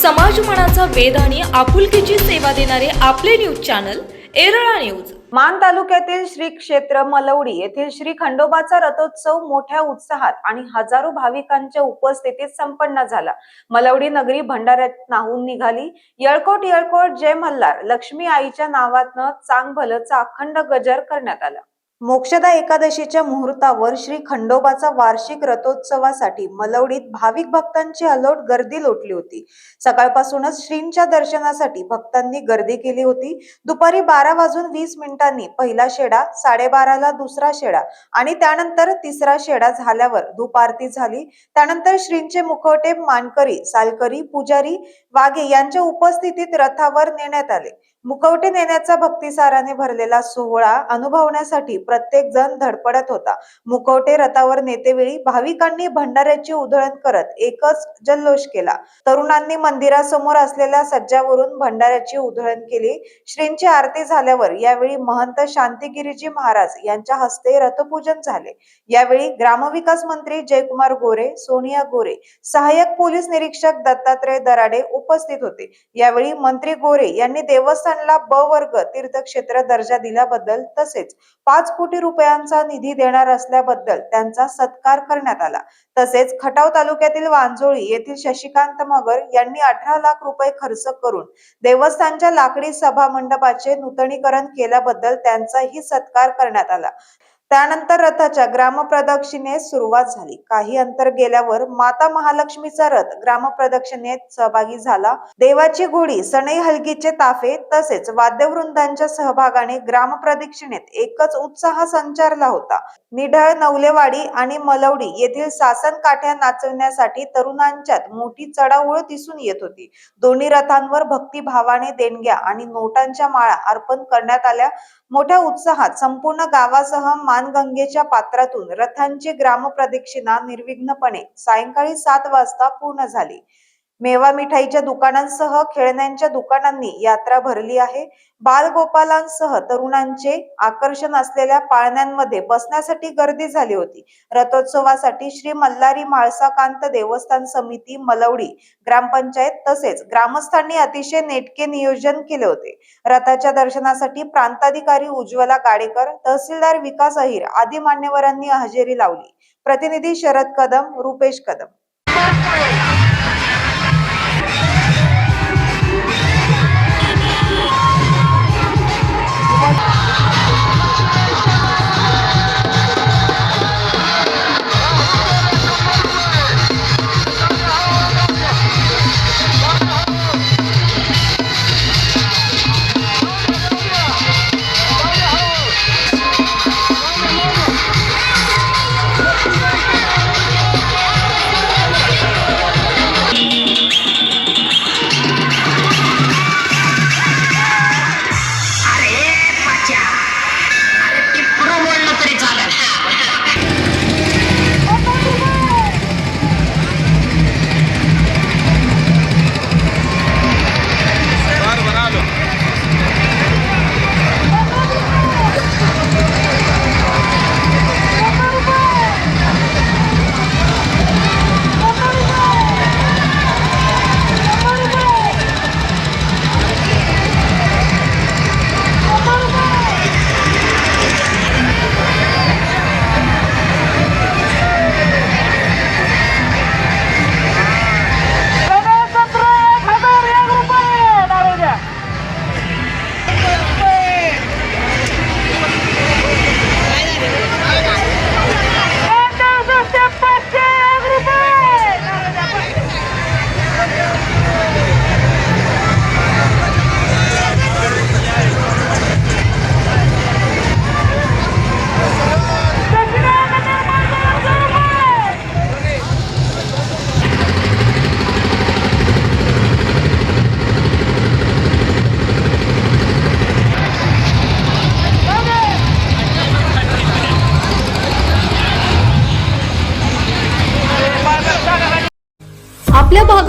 समाज मनाचा वेध आणि आपुलकीची सेवा देणारे आपले न्यूज चॅनल एरळा न्यूज. मान तालुक्यातील श्री क्षेत्र मलवडी येथील श्री खंडोबाचा रथोत्सव मोठ्या उत्साहात आणि हजारो भाविकांच्या उपस्थितीत संपन्न झाला. मलवडी नगरी भंडाऱ्यात नाहून निघाली. येळकोट येळकोट जय मल्हार लक्ष्मी आईच्या नावातनं चांग भलचा अखंड गजर करण्यात आला. मोक्षदा एकादशीच्या मुहूर्तावर श्री खंडोबाचा वार्षिक रथोत्सवासाठी मलवडीत भाविक भक्तांची अलोट गर्दी लोटली होती. सकाळपासूनच श्रींच्या दर्शनासाठी भक्तांनी गर्दी केली होती. दुपारी बारा वाजून वीस मिनिटांनी पहिला शेडा साडेबाराला दुसरा शेडा आणि त्यानंतर तिसरा शेडा झाल्यावर धूप आरती झाली. त्यानंतर श्रींचे मुखवटे मानकरी सालकरी पुजारी वाघे यांच्या उपस्थितीत रथावर नेण्यात आले. मुखवटे नेण्याचा भक्तिसाराने भरलेला सोहळा अनुभवण्यासाठी प्रत्येक जण धडपडत होता. मुखवटे रथावर नेतेवेळी भाविकांनी भंडाऱ्याची उधळण करत एकच जल्लोष केला. तरुणांनी मंदिरासमोर असलेल्या सज्जावरून भंडाऱ्याची उधळण केली. श्रींची आरती झाल्यावर यावेळी महंत शांतिगिरीजी महाराज यांच्या हस्ते रथपूजन झाले. यावेळी ग्रामविकास मंत्री जयकुमार गोरे सोनिया गोरे सहाय्यक पोलीस निरीक्षक दत्तात्रय दराडे उपस्थित होते. यावेळी मंत्री गोरे यांनी देवस्थानला ब वर्ग तीर्थक्षेत्र दर्जा दिल्याबद्दल तसेच पाच कोटी रुपयांचा निधी देणार असल्याबद्दल त्यांचा सत्कार करण्यात आला. तसेच खटाव तालुक्यातील वांजोळी येथील शशिकांत मगर यांनी अठरा लाख रुपये खर्च करून देवस्थानच्या लाकडी सभा मंडपाचे नूतनीकरण केल्याबद्दल त्यांचाही सत्कार करण्यात आला. त्यानंतर रथाच्या ग्रामप्रदक्षिणेस सुरुवात झाली. काही अंतर गेल्यावर माता महालक्ष्मीचा रथ ग्रामप्रदक्षिणेत सहभागी झाला. देवाची घोडी सनई हलगीचे ताफे तसेच वाद्यवृंदांच्या सहभागाने ग्रामप्रदक्षिणेत एकच उत्साह संचारला होता. निढळ नवलेवाडी आणि मलवडी येथील सासन काठ्या नाचवण्यासाठी तरुणांच्यात मोठी चढाओळ दिसून येत होती. दोन्ही रथांवर भक्तिभावाने देणग्या आणि नोटांच्या माळा अर्पण करण्यात आल्या. मोठ्या उत्साहात संपूर्ण गावासह मानगंगेच्या पात्रातून रथांची ग्रामप्रदक्षिणा निर्विघ्नपणे सायंकाळी सात वाजता पूर्ण झाली. मेवा मिठाईच्या दुकानांसह खेळण्यांच्या दुकानांनी यात्रा भरली आहे. बालगोपालांसह तरुणांचे आकर्षण असलेल्या पाळण्यांमध्ये बसण्यासाठी गर्दी झाली होती. रथोत्सवासाठी श्री मल्हारी म्हाळसाकांत देवस्थान समिती मलवडी ग्रामपंचायत तसेच ग्रामस्थांनी अतिशय नेटके नियोजन केले होते. रथाच्या दर्शनासाठी प्रांताधिकारी उज्ज्वला गाडेकर तहसीलदार विकास अहिर आदी मान्यवरांनी हजेरी लावली. प्रतिनिधी शरद कदम रुपेश कदम.